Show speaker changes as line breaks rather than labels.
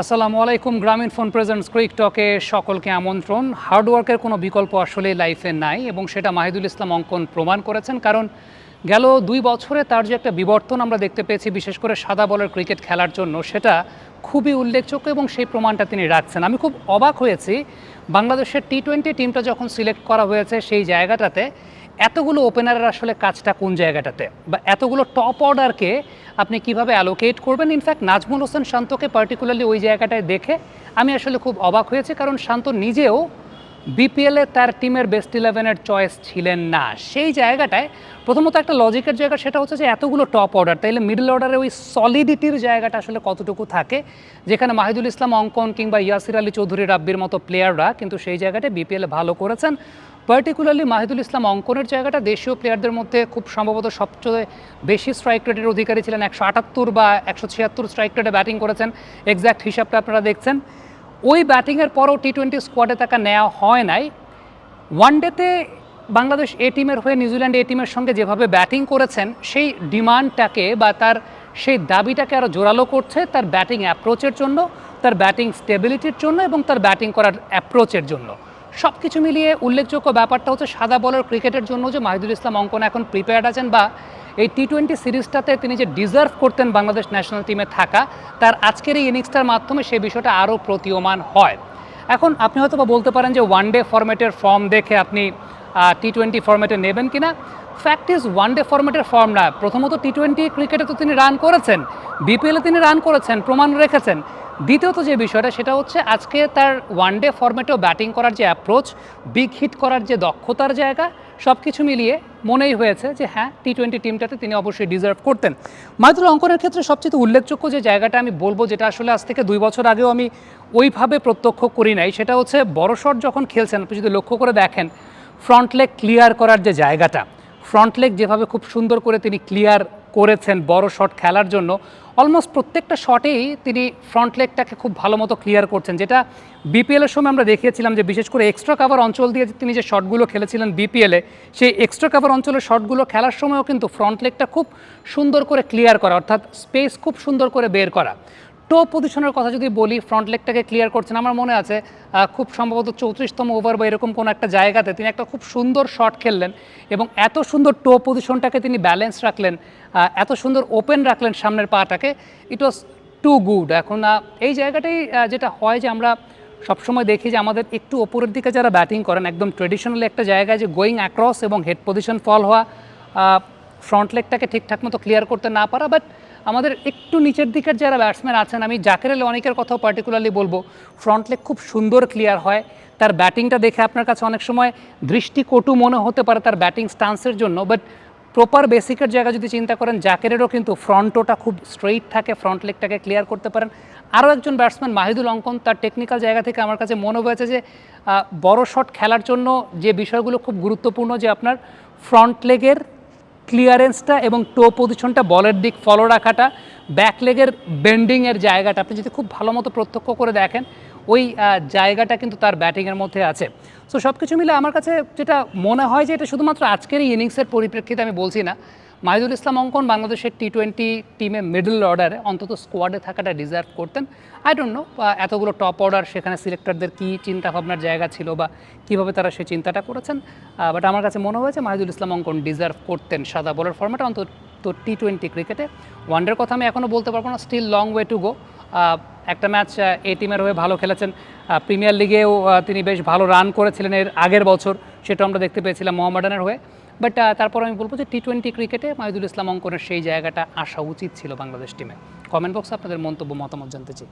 আসসালামু আলাইকুম, গ্রামীণ ফোন প্রেজেন্টস ক্রিক টকে সকলকে আমন্ত্রণ। হার্ডওয়ার্কের কোনো বিকল্প আসলে লাইফে নাই এবং সেটা মাহিদুল ইসলাম অঙ্কন প্রমাণ করেছেন, কারণ গেল দুই বছরে তার যে একটা বিবর্তন আমরা দেখতে পেয়েছি, বিশেষ করে সাদা বলের ক্রিকেট খেলার জন্য, সেটা খুবই উল্লেখযোগ্য এবং সেই প্রমাণটা তিনি রাখছেন। আমি খুব অবাক হয়েছি, বাংলাদেশের টি টোয়েন্টি টিমটা যখন সিলেক্ট করা হয়েছে সেই জায়গাটাতে এতগুলো ওপেনারের আসলে কাজটা কোন জায়গাটাতে? বা এতগুলো টপ অর্ডারকে আপনি কীভাবে অ্যালোকেট করবেন? ইনফ্যাক্ট নাজমুল হোসেন শান্তকে পার্টিকুলারলি ওই জায়গাটায় দেখে আমি আসলে খুব অবাক হয়েছে, কারণ শান্ত নিজেও বিপিএলে তার টিমের বেস্ট ইলেভেনের চয়েস ছিলেন না। সেই জায়গাটায় প্রথমত একটা লজিকের জায়গা সেটা হচ্ছে যে এতগুলো টপ অর্ডার তাইলে মিডল অর্ডারে ওই সলিডিটির জায়গাটা আসলে কতটুকু থাকে? যেখানে মাহিদুল ইসলাম, অঙ্কন কিংবা ইয়াসির আলী চৌধুরী রাব্বির মতো প্লেয়াররা কিন্তু সেই জায়গাটায় বিপিএলে ভালো করেছেন। পার্টিকুলারলি মাহিদুল ইসলাম অঙ্কনের জায়গাটা দেশীয় প্লেয়ারদের মধ্যে খুব সম্ভবত সবচেয়ে বেশি স্ট্রাইক রেটের অধিকারী ছিলেন। একশো আটাত্তর বা একশো ছিয়াত্তর স্ট্রাইক রেটে ব্যাটিং করেছেন। এক্স্যাক্ট হিসাবটা আপনারা দেখছেন। ওই ব্যাটিংয়ের পরও টি টোয়েন্টি স্কোয়াডে তাকে নেওয়া হয় নাই। ওয়ান ডেতে বাংলাদেশ এ টিমের হয়ে নিউজিল্যান্ড এ টিমের সঙ্গে যেভাবে ব্যাটিং করেছেন, সেই ডিমান্ডটাকে বা তার সেই দাবিটাকে আরও জোরালো করছে তার ব্যাটিং অ্যাপ্রোচের জন্য, তার ব্যাটিং স্টেবিলিটির জন্য এবং তার ব্যাটিং করার অ্যাপ্রোচের জন্য। সব কিছু মিলিয়ে উল্লেখযোগ্য ব্যাপারটা হচ্ছে সাদা বলের ক্রিকেটের জন্য যে মাহিদুল ইসলাম অঙ্কন এখন প্রিপেয়ার্ড আছেন বা এই টি টোয়েন্টি সিরিজটাতে তিনি যে ডিজার্ভ করতেন বাংলাদেশ ন্যাশনাল টিমে থাকা, তার আজকের এই ইনিংসটার মাধ্যমে সেই বিষয়টা আরও প্রতীয়মান হয়। এখন আপনি হয়তো বা বলতে পারেন যে ওয়ান ডে ফরম্যাটের ফর্ম দেখে আপনি টি টোয়েন্টি ফরম্যাটে নেবেন কিনা? ফ্যাক্ট ইজ ওয়ান ডে ফরম্যাটের ফর্ম না। প্রথমত টি টোয়েন্টি ক্রিকেটে তো তিনি রান করেছেন। বিপিএলে তিনি রান করেছেন, প্রমাণ রেখেছেন। দ্বিতীয়ত যে বিষয়টা, সেটা হচ্ছে আজকে তার ওয়ান ডে ফরম্যাটেও ব্যাটিং করার যে অ্যাপ্রোচ বিগ হিট করার যে দক্ষতার জায়গা সব কিছু মিলিয়ে মনেই হয়েছে যে হ্যাঁ টি টোয়েন্টি টিমটাতে তিনি অবশ্যই ডিজার্ভ করতেন। মাহিদুল অঙ্কনের ক্ষেত্রে সবচেয়ে উল্লেখযোগ্য যে জায়গাটা আমি বলব, যেটা আসলে আজ থেকে দুই বছর আগেও আমি ওইভাবে প্রত্যক্ষ করি নাই, সেটা হচ্ছে বড় শট যখন খেলছেন, আপনি যদি লক্ষ্য করে দেখেন ফ্রন্ট লেগ ক্লিয়ার করার যে জায়গাটা, ফ্রন্ট লেগ যেভাবে খুব সুন্দর করে তিনি ক্লিয়ার করেছেন বড় শট খেলার জন্য অলমোস্ট প্রত্যেকটা শটেই তিনি ফ্রন্ট লেগটাকে খুব ভালো মতো ক্লিয়ার করছেন। যেটা বিপিএলের সময় আমরা দেখিয়েছিলাম যে বিশেষ করে এক্সট্রা কাভার অঞ্চল দিয়ে তিনি যে শটগুলো খেলেছিলেন বিপিএলে সেই এক্সট্রা কাভার অঞ্চলের শটগুলো খেলার সময়ও কিন্তু ফ্রন্ট লেগটা খুব সুন্দর করে ক্লিয়ার করা, অর্থাৎ স্পেস খুব সুন্দর করে বের করা। টো পজিশনের কথা যদি বলি ফ্রন্ট লেগটাকে ক্লিয়ার করছেন, আমার মনে আছে খুব সম্ভবত চৌত্রিশতম ওভার বা এরকম কোনো একটা জায়গাতে তিনি একটা খুব সুন্দর শট খেললেন এবং এত সুন্দর টো পজিশনটাকে তিনি ব্যালেন্স রাখলেন এত সুন্দর ওপেন রাখলেন সামনের পাটাকে ইট ওয়াজ টু গুড এখন এই জায়গাটাই যেটা হয় যে আমরা সবসময় দেখি যে আমাদের একটু ওপরের দিকে যারা ব্যাটিং করেন, একদম ট্রেডিশনাল একটা জায়গায় যে গোয়িং অ্যাক্রস এবং হেড পজিশন ফল হওয়া ফ্রন্ট লেগটাকে ঠিকঠাক মতো ক্লিয়ার করতে না পারা বাট আমাদের একটু নিচের দিকের যারা ব্যাটসম্যান আছেন, আমি জাকের আলী অনেকের কথাও পার্টিকুলারলি বলব ফ্রন্ট লেগ খুব সুন্দর ক্লিয়ার হয়। তার ব্যাটিংটা দেখে আপনার কাছে অনেক সময় দৃষ্টিকটু মনে হতে পারে তার ব্যাটিং স্টান্সের জন্য বাট প্রপার বেসিকের জায়গা যদি চিন্তা করেন, জাকেরেরও কিন্তু ফ্রন্টোটা খুব স্ট্রেইট থাকে ফ্রন্ট লেগটাকে ক্লিয়ার করতে পারেন। আরও একজন ব্যাটসম্যান মাহিদুল অঙ্কন, তার টেকনিক্যাল জায়গা থেকে আমার কাছে মনে হয়েছে যে বড় শট খেলার জন্য যে বিষয়গুলো খুব গুরুত্বপূর্ণ যে আপনার ফ্রন্ট লেগের ক্লিয়ারেন্সটা এবং টো পজিশনটা বলের দিক ফলো রাখাটা ব্যাক লেগের বেন্ডিংয়ের জায়গাটা, আপনি যদি খুব ভালো মতো প্রত্যক্ষ করে দেখেন, ওই জায়গাটা কিন্তু তার ব্যাটিংয়ের মধ্যে আছে। সো সব কিছু মিলে আমার কাছে যেটা মনে হয় যে, এটা শুধুমাত্র আজকের ইনিংসের পরিপ্রেক্ষিতে আমি বলছি না। মাহিদুল ইসলাম অঙ্কন বাংলাদেশের টি টোয়েন্টি টিমে মিডল অর্ডারে অন্তত স্কোয়াডে থাকাটা ডিজার্ভ করতেন। আই ডোন্ট নো এতগুলো টপ অর্ডার সেখানে সিলেক্টরদের কী চিন্তা ভাবনার জায়গা ছিল বা কীভাবে তারা সেই চিন্তাটা করেছেন? বাট আমার কাছে মনে হয়েছে মাহিদুল ইসলাম অঙ্কন ডিজার্ভ করতেন সাদা বলার ফর্মেটে অন্তত তো টি টোয়েন্টি ক্রিকেটে ওয়ানডের কথা আমি এখনও বলতে পারব না still long way to go একটা ম্যাচ এ টিমের হয়ে ভালো খেলেছেন। প্রিমিয়ার লিগেও তিনি বেশ ভালো রান করেছিলেন এর আগের বছর। সেটা আমরা দেখতে পেয়েছিলাম মোহামেডানের হয়ে। বাট তারপর আমি বলব যে টি টোয়েন্টি ক্রিকেটে মাহিদুল ইসলাম অঙ্কনের সেই জায়গাটা আসা উচিত ছিল বাংলাদেশ টিমে কমেন্ট বক্সে আপনাদের মন্তব্য, মতামত জানতে চাই।